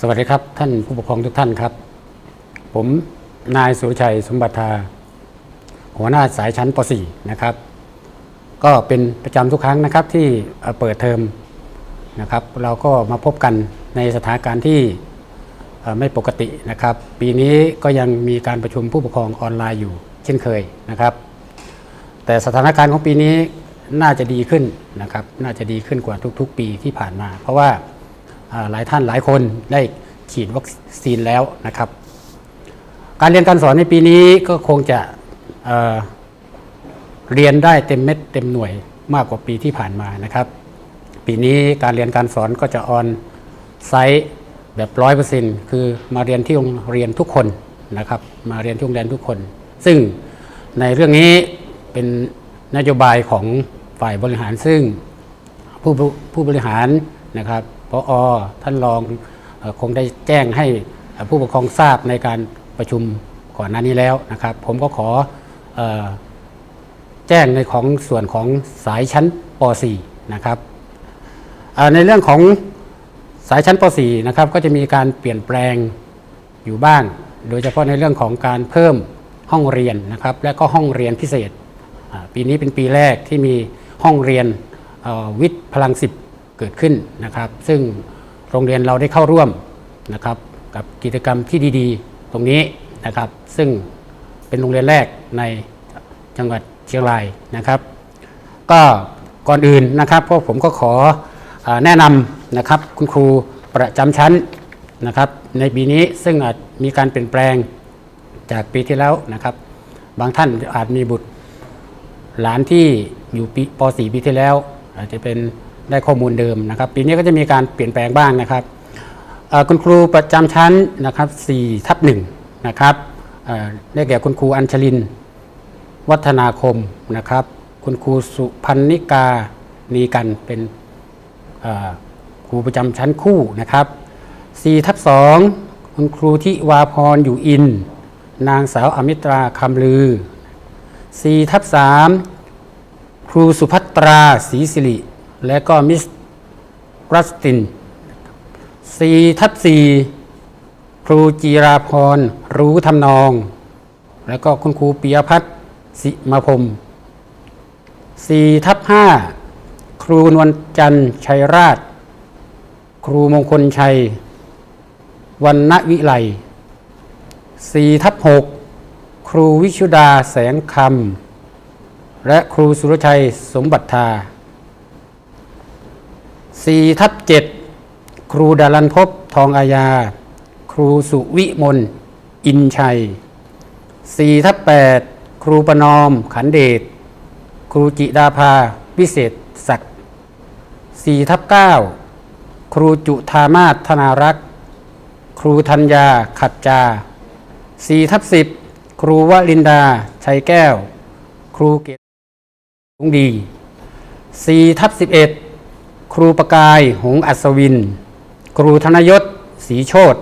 สวัสดีครับท่านผู้ปกครองทุกท่านครับ ผมนายสุชัยสมบัติทาหัวหน้าสายชั้นป .4 นะครับ ก็เป็นประจำทุกครั้งนะครับที่เปิดเทอมนะครับ เราก็มาพบกันในสถานการณ์ที่ไม่ปกตินะครับ ปีนี้ก็ยังมีการประชุมผู้ปกครองออนไลน์อยู่เช่นเคยนะครับ แต่สถานการณ์ของปีนี้น่าจะดีขึ้นนะครับ น่าจะดีขึ้นกว่าทุก ๆ ปีที่ผ่านมา เพราะว่า หลายท่านหลายคนได้ฉีดวัคซีนแล้วนะครับ การเรียนการสอนในปีนี้ก็คงจะเเรียนได้เต็มเม็ดเต็มหน่วยมากกว่าปีที่ผ่านมานะครับ ปีนี้การเรียนการสอนก็จะออนไซต์แบบร้อยเปอร์เซ็นต์คือมาเรียนที่โรงเรียนทุกคนนะครับ มาเรียนที่โรงเรียนทุกคน ซึ่งในเรื่องนี้เป็นนโยบายของฝ่ายบริหารซึ่งผู้ผู้บริหารนะครับ พออท่านรองคงได้แจ้งให้ผู้ปกครองทราบในการประชุมก่อนหน้านี้แล้วนะครับ ผมก็ขออแจ้งในของส่วนของสายชั้นป .4 นะครับในเรื่องของสายชั้นป .4 นะครับก็จะมีการเปลี่ยนแปลงอยู่บ้าง โดยเฉพาะในเรื่องของการเพิ่มห้องเรียนนะครับ และก็ห้องเรียนพิเศษ ปีนี้เป็นปีแรกที่มีห้องเรียนวิทย์พลังสิบ เกิดขึ้นนะครับ ซึ่งโรงเรียนเราได้เข้าร่วมนะครับกับกิจกรรมที่ดีๆ ตรงนี้นะครับ ซึ่งเป็นโรงเรียนแรกในจังหวัดเชียงรายนะครับ ก็ก่อนอื่นนะครับพวกผมก็ขอแนะนำนะครับคุณครูประจำชั้นนะครับในปีนี้ซึ่งอาจมีการเปลี่ยนแปลงจากปีที่แล้วนะครับ บางท่านอาจมีบุตรหลานที่อยู่ปีป .4 ปีที่แล้ว อาจจะเป็น ได้ข้อมูลเดิมนะครับ ปีนี้ก็จะมีการเปลี่ยนแปลงบ้างนะครับคุณครูประจำชั้นนะครับ4ทับ1นะครับได้แก่คุณครูอัญชลิน วัฒนาคมนะครับ คุณครูสุพันนิกานีกันเป็นครูประจำชั้นคู่นะครับ4ทับ2คุณครูทิวาพรอยู่อิน นางสาวอมิตราคำลือ4ทับ3ครูสุภัตราศรีสิริ และก็มิสรัสติน4ทับ4ครูจีราพร รู้ทำนอง แล้วก็คุณครูปิยพัฒน์สิมาพรม4ทับ5ครูนวลจันทร์ชัยราช ครูมงคลชัย วันณวิไล4ทับ6ครูวิชุดาแสงคำและครูสุรชัยสมบัติทา 4ทับ7ครูดารันพบทองอาญา ครูสุวิมลอินชัย4ทับ8ครูประนอมขันเดช ครูจิดาภาวิเศษศักดิ์4ทับ9ครูจุธามาศธนารักษ์ ครูธัญญาขัดจา4ทับ10 ครูวลินดาชัยแก้ว ครูเกตหงดี4ทับ11 ครูประกายหงอัศวิน ครูธนยศศรีโชต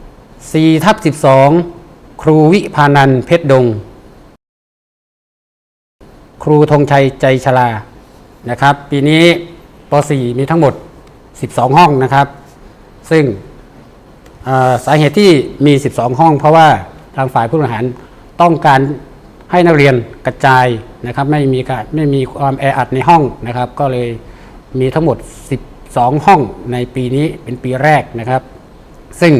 4ทับ12 ครูวิพานันท์เพชรดง ครูธงชัยใจชลานะครับ ปีนี้ป .4 มีทั้งหมด 12 ห้องนะครับ ซึ่งสาเหตุที่มี 12 ห้อง เพราะว่าทางฝ่ายผู้บริหารต้องการให้นักเรียนกระจายนะครับ ไม่มีการไม่มีความแออัดในห้องนะครับ ก็เลย มีทั้งหมด 12 ห้องในปีนี้เป็นปีแรกนะครับ ซึ่ง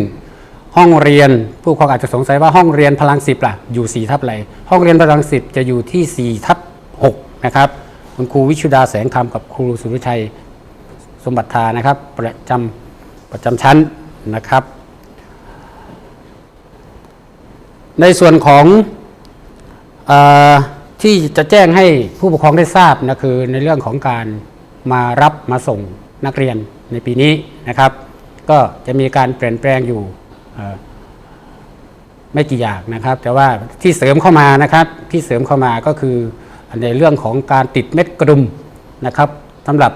ห้องเรียนผู้ปกครองอาจจะสงสัยว่าห้องเรียนพลังสิบล่ะอยู่ 4 ทับอะไรห้องเรียนพลังสิบจะอยู่ที่4ทับ6นะครับคุณครูวิชุดาแสงคำกับครูสุรชัยสมบัติทานะครับ ประจำประจำชั้นนะครับ ในส่วนของอที่จะแจ้งให้ผู้ปกครองได้ทราบนะคือในเรื่องของการ มารับมาส่งนักเรียนในปีนี้นะครับ ก็จะมีการเปลี่ยนแปลงอยู่ไม่กี่อย่างนะครับ แต่ว่าที่เสริมเข้ามานะครับที่เสริมเข้ามาก็คือในเรื่องของการติดเม็ดกระดุมนะครับสำหรับ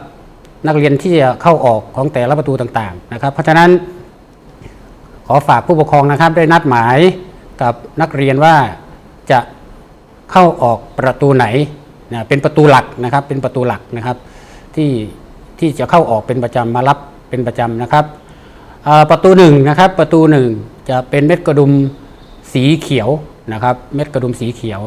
นักเรียนที่จะเข้าออกของแต่ละประตูต่างๆนะครับ เพราะฉะนั้นขอฝากผู้ปกครองนะครับ ได้นัดหมายกับนักเรียนว่าจะเข้าออกประตูไหนนะเป็นประตูหลักนะครับ เป็นประตูหลักนะครับ ที่ที่จะเข้าออกเป็นประจำมารับเป็นประจำนะครับประตูหนึ่งนะครับประตูหนึ่งจะเป็นเม็ดกระดุมสีเขียวนะครับเม็ดกระดุมสีเขียว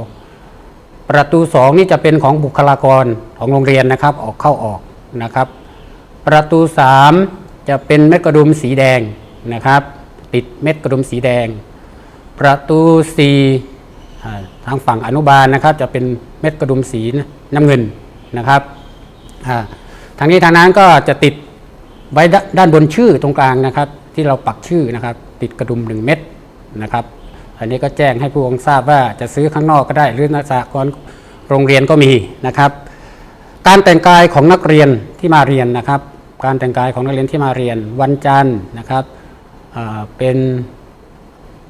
ประตูสองนี่จะเป็นของบุคลากรของโรงเรียนนะครับออกเข้าออกนะครับ ประตูสามจะเป็นเม็ดกระดุมสีแดงนะครับ ติดเม็ดกระดุมสีแดง ประตูสี่ทางฝั่งอนุบาลนะครับ จะเป็นเม็ดกระดุมสีน้ำเงินนะครับ ทางนี้ทางนั้นก็จะติดไว้ด้านบนชื่อตรงกลางนะครับ ที่เราปักชื่อนะครับ ติดกระดุมหนึ่งเม็ดนะครับ อันนี้ก็แจ้งให้ผู้ปกครองทราบว่าจะซื้อข้างนอกก็ได้ หรือนักศึกษากรโรงเรียนก็มีนะครับ การแต่งกายของนักเรียนที่มาเรียนนะครับ การแต่งกายของนักเรียนที่มาเรียน วันจันทร์นะครับเป็น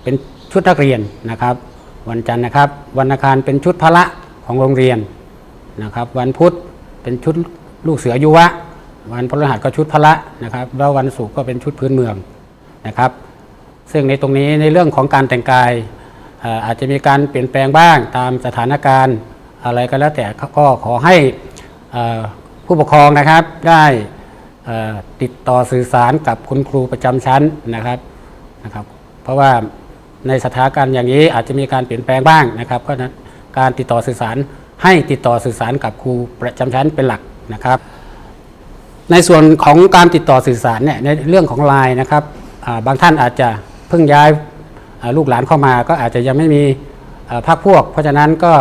เป็นชุดนักเรียนนะครับ วันจันทร์นะครับ วันอังคารเป็นชุดพละของโรงเรียนนะครับ วันพุธเป็นชุด ลูกเสือยุวะ วันพฤหัสก็ชุดพละนะครับ แล้ววันศุกร์ก็เป็นชุดพื้นเมืองนะครับ ซึ่งในตรงนี้ในเรื่องของการแต่งกายอาจจะมีการเปลี่ยนแปลงบ้างตามสถานการณ์อะไรก็แล้วแต่ก็ขอให้เอ่อผู้ปกครองนะครับได้ติดต่อสื่อสารกับคุณครูประจำชั้นนะครับนะครับ เพราะว่าในสถานการณ์อย่างนี้อาจจะมีการเปลี่ยนแปลงบ้างนะครับเพราะนั้นการติดต่อสื่อสารให้ติดต่อสื่อสารกับครูประจำชั้นเป็นหลัก นะครับ ในส่วนของการติดต่อสื่อสารเนี่ยในเรื่องของไลน์นะครับาบางท่านอาจจะเพิ่งย้ายาลูกหลานเข้ามา ก็อาจจะยังไม่มีอ่าพรรคพวก เพราะฉะนั้นก็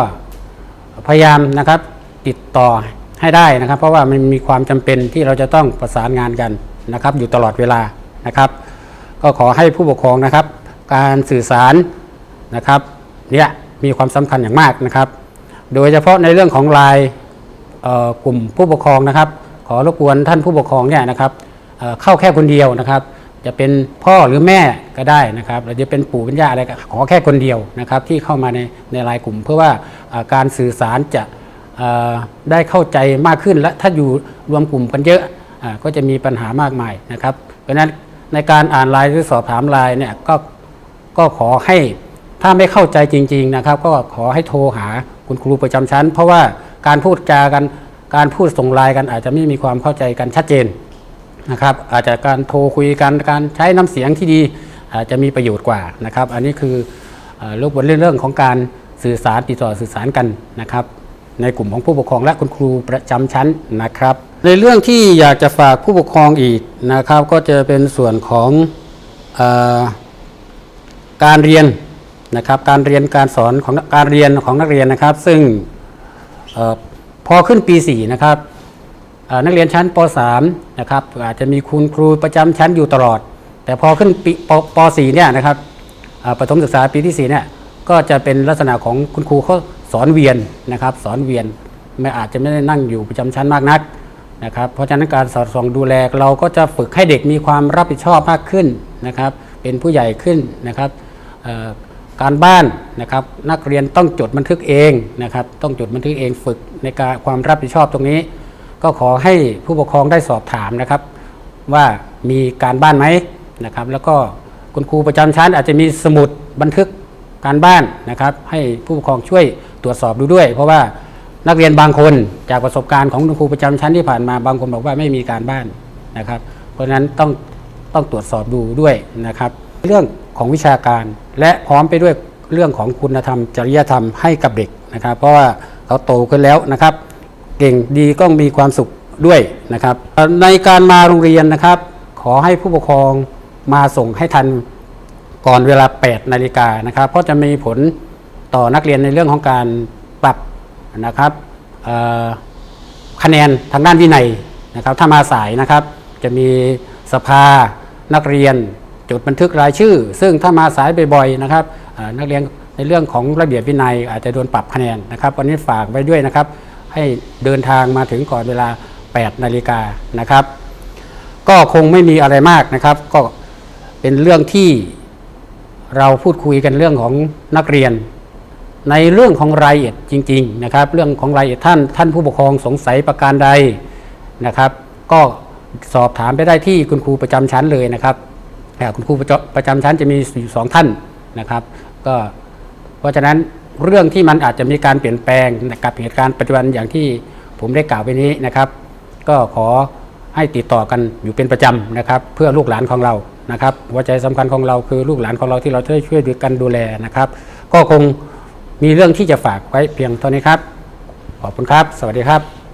พยายามนะครับติดต่อให้ได้นะครับ เพราะว่ามันมีความจำเป็นที่เราจะต้องประสานงานกันนะครับ อยู่ตลอดเวลานะครับ ก็ขอให้ผู้ปกครองนะครับ การสื่อสารนะครับเนี่ยมีความสำคัญอย่างมากนะครับ โดยเฉพาะในเรื่องของไลน์ กลุ่มผู้ปกครองนะครับ ขอรบกวนท่านผู้ปกครองเนี่ยนะครับเเข้าแค่คนเดียวนะครับ จะเป็นพ่อหรือแม่ก็ได้นะครับหรือจะเป็นปู่เป็นย่าอะไรก็ขอแค่คนเดียวนะครับ ที่เข้ามาในในไลน์กลุ่ม เพื่อว่าการสื่อสารจะได้เข้าใจมากขึ้นและถ้าอยู่รวมกลุ่มกันเยอะอ่าก็จะมีปัญหามากมายนะครับ เพราะฉะนั้นในการอ่านลน์หรือสอบถามลน์เนี่ยก็ก็ขอให้ถ้าไม่เข้าใจจริง ๆนะครับ ก็ขอให้โทรหาคุณครูประจำชั้น เพราะว่า การพูดจากันการพูดส่งไลน์กันอาจจะไม่มีความเข้าใจกันชัดเจนนะครับ อาจจะการโทรคุยกันการใช้น้ำเสียงที่ดี อาจจะมีประโยชน์กว่านะครับ อันนี้คือเอ่อเรื่องบนเรื่องของการสื่อสารติดต่อสื่อสารกันนะครับ ในกลุ่มของผู้ปกครองและคุณครูประจำชั้นนะครับ ในเรื่องที่อยากจะฝากผู้ปกครองอีกนะครับ ก็จะเป็นส่วนของอการเรียนนะครับ การเรียนการสอนของการเรียนของนักเรียนนะครับ ซึ่ง พอขึ้นปี 4 นะครับนักเรียนชั้นป .3 นะครับอาจจะมีคุณครูประจำชั้นอยู่ตลอด แต่พอขึ้นปีปป .4 เนี่ยนะครับประถมศึกษาปีที่4เนี่ยก็จะเป็นลักษณะของคุณครูเขาสอนเวียนนะครับ สอนเวียนไม่อาจจะไม่ได้นั่งอยู่ประจำชั้นมากนักนะครับเพราะฉะนั้นการสอดส่องดูแลเราก็จะฝึกให้เด็กมีความรับผิดชอบมากขึ้นนะครับ เป็นผู้ใหญ่ขึ้นนะครับ การบ้านนะครับนักเรียนต้องจดบันทึกเองนะครับต้องจดบันทึกเองฝึกในการความรับผิดชอบตรงนี้ ก็ขอให้ผู้ปกครองได้สอบถามนะครับ ว่ามีการบ้านไหมนะครับ แล้วก็คุณครูประจำชั้นอาจจะมีสมุดบันทึกการบ้านนะครับ ให้ผู้ปกครองช่วยตรวจสอบดูด้วย เพราะว่านักเรียนบางคนจากประสบการณ์ของคุณครูประจำชั้นที่ผ่านมาบางคนบอกว่าไม่มีการบ้านนะครับ เพราะฉะนั้นต้องต้องตรวจสอบดูด้วยนะครับ เรื่อง ของวิชาการ และพร้อมไปด้วยเรื่องของคุณธรรม จริยธรรมให้กับเด็กนะครับ เพราะว่าเขาโตขึ้นแล้วนะครับ เก่งดีก็มีความสุขด้วยนะครับ ในการมาโรงเรียนนะครับ ขอให้ผู้ปกครองมาส่งให้ทันก่อนเวลา 8 นาฬิกานะครับ เพราะจะมีผลต่อนักเรียนในเรื่องของการปรับนะครับคะแนนทางด้านวินัยนะครับ ถ้ามาสายนะครับ จะมีสภานักเรียน จดบันทึกรายชื่อ ซึ่งถ้ามาสายบ่อยๆนะครับนักเรียนในเรื่องของระเบียบวินัยอาจจะโดนปรับคะแนนนะครับวันนี้ฝากไว้ด้วยนะครับ ให้เดินทางมาถึงก่อนเวลา 8 นาฬิกานะครับ ก็คงไม่มีอะไรมากนะครับ ก็เป็นเรื่องที่เราพูดคุยกันเรื่องของนักเรียน ในเรื่องของรายละเอียดจริง ๆ นะครับ เรื่องของรายละเอียดท่านท่านผู้ปกครองสงสัยประการใดนะครับ ก็สอบถามไปได้ที่คุณครูประจำชั้นเลยนะครับ คุณครูประจประจำชั้นจะมีอยู่สองท่านนะครับ ก็เพราะฉะนั้นเรื่องที่มันอาจจะมีการเปลี่ยนแปลงกับเหตุการณ์ปัจจุบันอย่างที่ผมได้กล่าวไปนี้นะครับ ก็ขอให้ติดต่อกันอยู่เป็นประจำนะครับ เพื่อลูกหลานของเรานะครับหัวใจสำคัญของเราคือลูกหลานของเราที่เราจะได้ช่วยกันดูแลนะครับ ก็คงมีเรื่องที่จะฝากไว้เพียงเท่านี้ครับ ขอบคุณครับ สวัสดีครับ